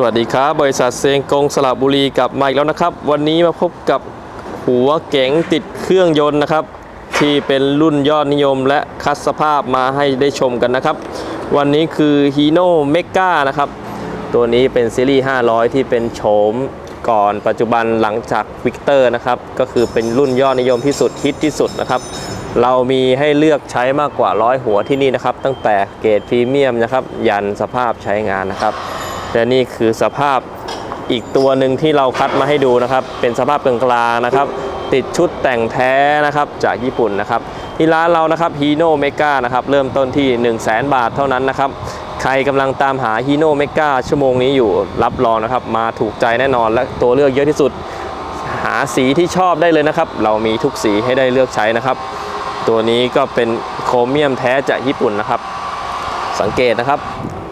สวัสดีครับ บริษัทเซงกงสระบุรีกลับมาอีกแล้วนะครับ วันนี้มาพบกับหัวเก๋งติดเครื่องยนต์นะครับ ที่เป็นรุ่นยอดนิยมและคัดสภาพมาให้ได้ชมกันนะครับ วันนี้คือ Hino Mega นะครับ ตัวนี้เป็นซีรีส์ 500 ที่เป็นโฉมก่อนปัจจุบันหลังจากวิกเตอร์นะครับ ก็คือเป็นรุ่นยอดนิยมที่สุดฮิตที่สุดนะครับ เรามีให้เลือกใช้มากกว่าร้อยหัวที่นี่นะครับ ตั้งแต่เกรดพรีเมียมนะครับ ยันสภาพใช้งานนะครับ และนี่คือสภาพอีกตัวหนึ่งที่เราคัดมาให้ดูนะครับ เป็นสภาพกลางๆนะครับ ติดชุดแต่งแท้นะครับจากญี่ปุ่นนะครับ ที่ร้านเรานะครับ Hino Mega นะครับ เริ่มต้นที่ 1 0 0 0 0แบาทเท่านั้นนะครับ ใครกำลังตามหา Hino Mega ชั่วโมงนี้อยู่รับรองนะครับ มาถูกใจแน่นอนและตัวเลือกเยอะที่สุด หาสีที่ชอบได้เลยนะครับ เรามีทุกสีให้ได้เลือกใช้นะครับ ตัวนี้ก็เป็นโครเมียมแท้จากญี่ปุ่นนะครับ สังเกตนะครับ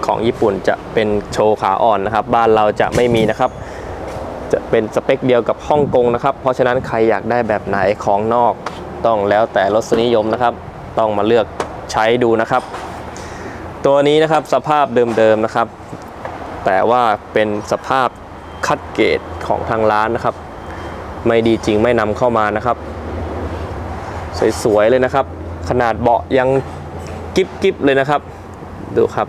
ของญี่ปุ่นจะเป็นโชว์ขาอ่อนนะครับ บ้านเราจะไม่มีนะครับ จะเป็นสเปคเดียวกับฮ่องกงนะครับ เพราะฉะนั้นใครอยากได้แบบไหนของนอก ต้องแล้วแต่รสนิยมนะครับ ต้องมาเลือกใช้ดูนะครับ ตัวนี้นะครับสภาพเดิมๆนะครับ แต่ว่าเป็นสภาพคัดเกรดของทางร้านนะครับ ไม่ดีจริงไม่นำเข้ามานะครับ สวยๆเลยนะครับ ขนาดเบาะยังกิ๊บๆเลยนะครับ ดูครับ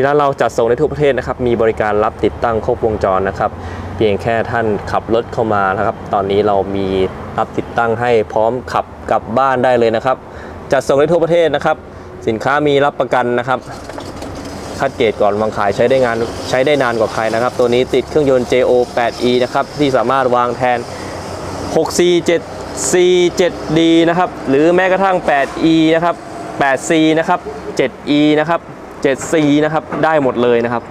ที่ร้านเราจัดส่งในทุกประเทศนะครับ มีบริการรับติดตั้งครบวงจรนะครับ เพียงแค่ท่านขับรถเข้ามานะครับ ตอนนี้เรามีรับติดตั้งให้พร้อมขับกลับบ้านได้เลยนะครับ จัดส่งในทั่วประเทศนะครับ สินค้ามีรับประกันนะครับคัดเกรดก่อนวางขายใช้ได้งานใช้ได้นานกว่าใครนะครับ ตัวนี้ติดเครื่องยนต์ JO 8E นะครับที่สามารถวางแทน 6C 7C 7D นะครับ หรือแม้กระทั่ง 8E นะครับ 8C นะครับ 7E นะครับ 7C นะครับ ได้หมดเลยนะครับ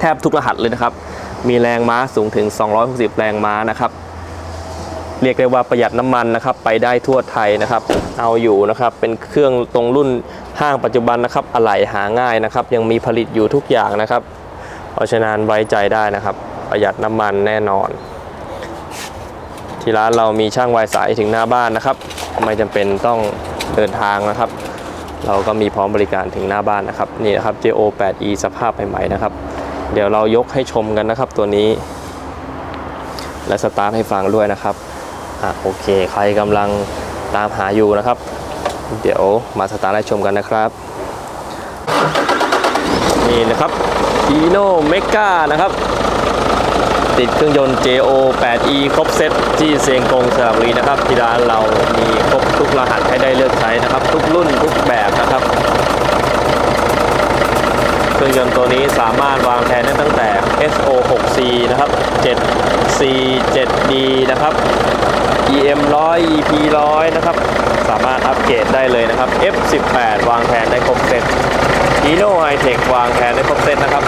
แทบทุกรหัสเลยนะครับ มีแรงม้าสูงถึง 260 แรงม้านะครับ เรียกได้ว่าประหยัดน้ำมันนะครับ ไปได้ทั่วไทยนะครับ เอาอยู่นะครับ เป็นเครื่องตรงรุ่นห้างปัจจุบันนะครับ อะไหล่หาง่ายนะครับ ยังมีผลิตอยู่ทุกอย่างนะครับ เพราะฉะนั้นไว้ใจได้นะครับ ประหยัดน้ำมันแน่นอน ที่ร้านเรามีช่างวายสายถึงหน้าบ้านนะครับ ไม่จำเป็นต้องเดินทางนะครับ เราก็มีพร้อมบริการถึงหน้าบ้านนะครับนี่นะครับ JO 8E สภาพใหม่ๆนะครับ เดี๋ยวเรายกให้ชมกันนะครับตัวนี้ และสตาร์ทให้ฟังด้วยนะครับอะโอเค ใครกำลังตามหาอยู่นะครับ เดี๋ยวมาสตาร์ทให้ชมกันนะครับ นี่นะครับ Hino Mega นะครับ ติดเครื่องยนต์ JO 8E ครบเซตที่เซียงกงสระบุรีนะครับ ที่ร้านเรามีครบทุกรหัสให้ได้เลือกใช้นะครับ ทุกรุ่นทุกแบบนะครับ เครื่องยนต์ตัวนี้สามารถวางแทนได้ตั้งแต่ SO 6C นะครับ 7C 7D นะครับ EM 100 EP 100นะครับ สามารถอัปเกรดได้เลยนะครับ F18 วางแทนได้ครบเซต Hino High Tech วางแทนได้ครบเซตนะครับ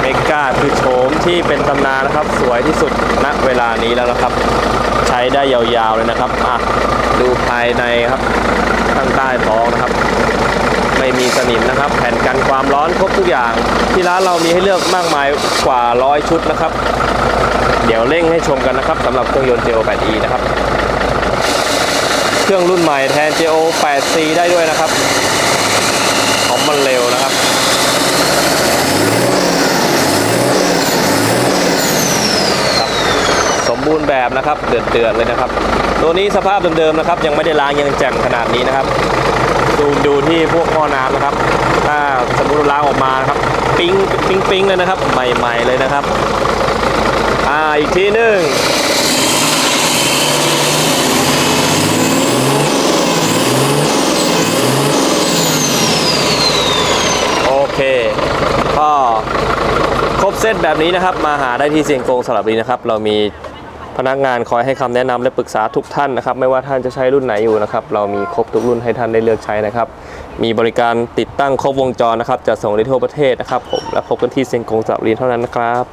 เมกาคือโฉม ที่เป็นตำนานนะครับ สวยที่สุดณเวลานี้แล้วนะครับ ใช้ได้ยาวๆเลยนะครับอะดูภายในครับข้างใต้ท้องนะครับ ไม่มีสนิมนะครับ แผ่นกันความร้อนครบทุกอย่าง ที่ร้านเรามีให้เลือกมากมายกว่าร้อยชุดนะครับ เดี๋ยวเร่งให้ชมกันนะครับสำหรับเครื่องยนต์ JO 8E นะครับ เครื่องรุ่นใหม่แทน JO 8C ได้ด้วยนะครับของมันเร็วนะครับ สม บนะครับ เดือดเดือดๆเลยนะครับ ตัวนี้สภาพเดิมๆนะครับ ยังไม่ได้ล้างยังแจ่มขนาดนี้นะครับ ดูดูที่พวกหม้อน้ำนะครับ ถ้าสมมติล้างออกมานะครับ ปิ้งปิ้งปิ้งเลยนะครับ ใหม่ๆเลยนะครับ อ่าอีกทีหนึ่งโอเคก็ครบเซตแบบนี้นะครับ มาหาได้ที่เซียงกงสระบุรีนะครับ เรามี พนักงานคอยให้คำแนะนำและปรึกษาทุกท่านนะครับ ไม่ว่าท่านจะใช้รุ่นไหนอยู่นะครับ เรามีครบทุกรุ่นให้ท่านได้เลือกใช้นะครับ มีบริการติดตั้งครบวงจรนะครับจะส่งได้ทั่วประเทศนะครับผมและพบกันที่เซียงกงสระบุรีเท่านั้นนะครับ